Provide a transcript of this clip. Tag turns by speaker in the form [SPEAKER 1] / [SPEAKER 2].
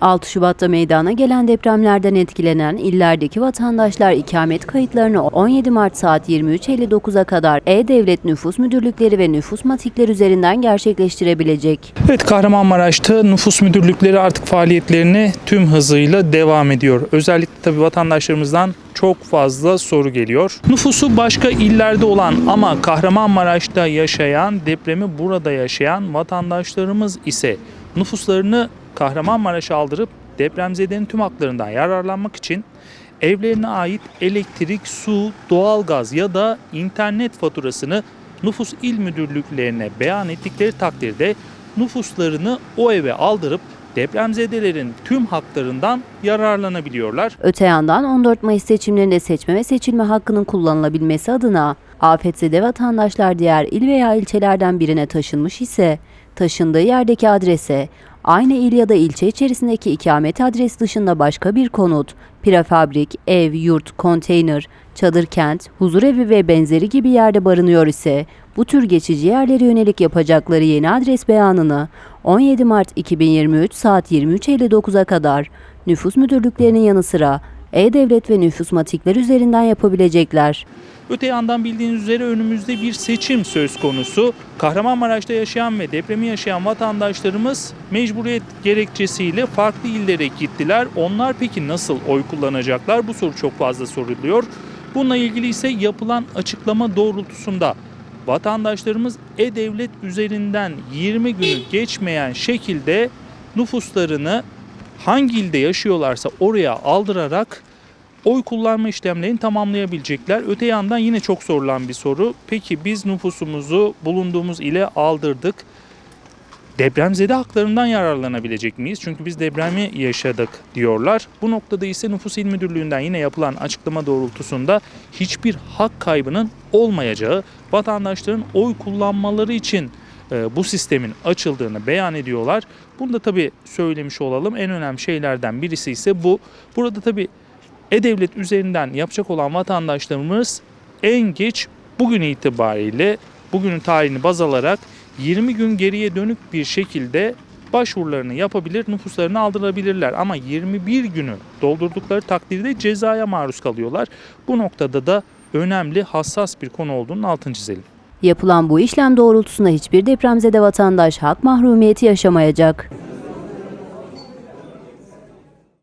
[SPEAKER 1] 6 Şubat'ta meydana gelen depremlerden etkilenen illerdeki vatandaşlar ikamet kayıtlarını 17 Mart saat 23.59'a kadar E-Devlet Nüfus Müdürlükleri ve Nüfus Matikler üzerinden gerçekleştirebilecek.
[SPEAKER 2] Evet Kahramanmaraş'ta nüfus müdürlükleri artık faaliyetlerini tüm hızıyla devam ediyor. Özellikle tabii vatandaşlarımızdan çok fazla soru geliyor. Nüfusu başka illerde olan ama Kahramanmaraş'ta yaşayan, depremi burada yaşayan vatandaşlarımız ise nüfuslarını Kahramanmaraş'a aldırıp depremzedenin tüm haklarından yararlanmak için evlerine ait elektrik, su, doğalgaz ya da internet faturasını nüfus il müdürlüklerine beyan ettikleri takdirde nüfuslarını o eve aldırıp depremzedelerin tüm haklarından yararlanabiliyorlar.
[SPEAKER 1] Öte yandan 14 Mayıs seçimlerinde seçme ve seçilme hakkının kullanılabilmesi adına afetzede vatandaşlar diğer il veya ilçelerden birine taşınmış ise taşındığı yerdeki adrese aynı il ya da ilçe içerisindeki ikamet adresi dışında başka bir konut, prefabrik, ev, yurt, konteyner, çadır kent, huzurevi ve benzeri gibi yerde barınıyor ise bu tür geçici yerlere yönelik yapacakları yeni adres beyanını 17 Mart 2023 saat 23.59'a kadar nüfus müdürlüklerinin yanı sıra E-Devlet ve nüfus matikler üzerinden yapabilecekler.
[SPEAKER 2] Öte yandan bildiğiniz üzere önümüzde bir seçim söz konusu. Kahramanmaraş'ta yaşayan ve depremi yaşayan vatandaşlarımız mecburiyet gerekçesiyle farklı illere gittiler. Onlar peki nasıl oy kullanacaklar? Bu soru çok fazla soruluyor. Bununla ilgili ise yapılan açıklama doğrultusunda vatandaşlarımız E-Devlet üzerinden 20 günü geçmeyen şekilde nüfuslarını hangi ilde yaşıyorlarsa oraya aldırarak oy kullanma işlemlerini tamamlayabilecekler. Öte yandan yine çok sorulan bir soru. Peki biz nüfusumuzu bulunduğumuz ile aldırdık. Depremzede haklarından yararlanabilecek miyiz? Çünkü biz depremi yaşadık diyorlar. Bu noktada ise Nüfus İl Müdürlüğü'nden yine yapılan açıklama doğrultusunda hiçbir hak kaybının olmayacağı, vatandaşların oy kullanmaları için bu sistemin açıldığını beyan ediyorlar. Bunu da tabii söylemiş olalım. En önemli şeylerden birisi ise bu. Burada tabii e-Devlet üzerinden yapacak olan vatandaşlarımız en geç bugün itibariyle bugünün tarihini baz alarak 20 gün geriye dönük bir şekilde başvurularını yapabilir, nüfuslarını aldırabilirler. Ama 21 günü doldurdukları takdirde cezaya maruz kalıyorlar. Bu noktada da önemli, hassas bir konu olduğunun altını çizelim.
[SPEAKER 1] Yapılan bu işlem doğrultusunda hiçbir depremzede vatandaş hak mahrumiyeti yaşamayacak.